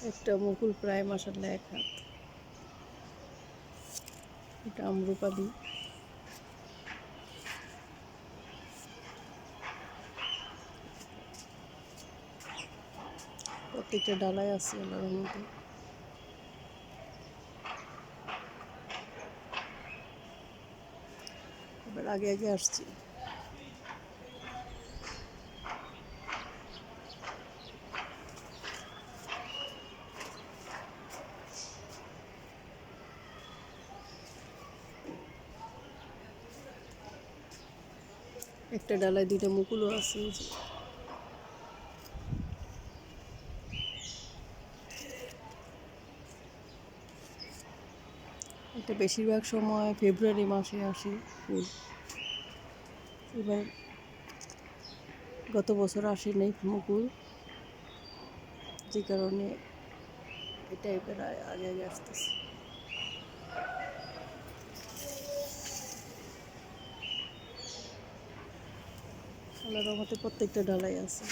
একটা মুকুল প্রায় মাসাল্লাহ এক হাত এটা আমরুপালি প্রত্যেকটা ডালায় আছে আল্লাহর মধ্যে আগে আগে আসছি। একটা ডালায় দুইটা মুকুলও আছে এটা বেশিরভাগ সময় ফেব্রুয়ারি মাসে আসে ফুল। এবার গত বছর আসে নেই মুকুল। যে কারণে এটা এবার আগে আগে আসতেছে। আল্লাহর রহমতে প্রত্যেকটা ঢালাই আছে।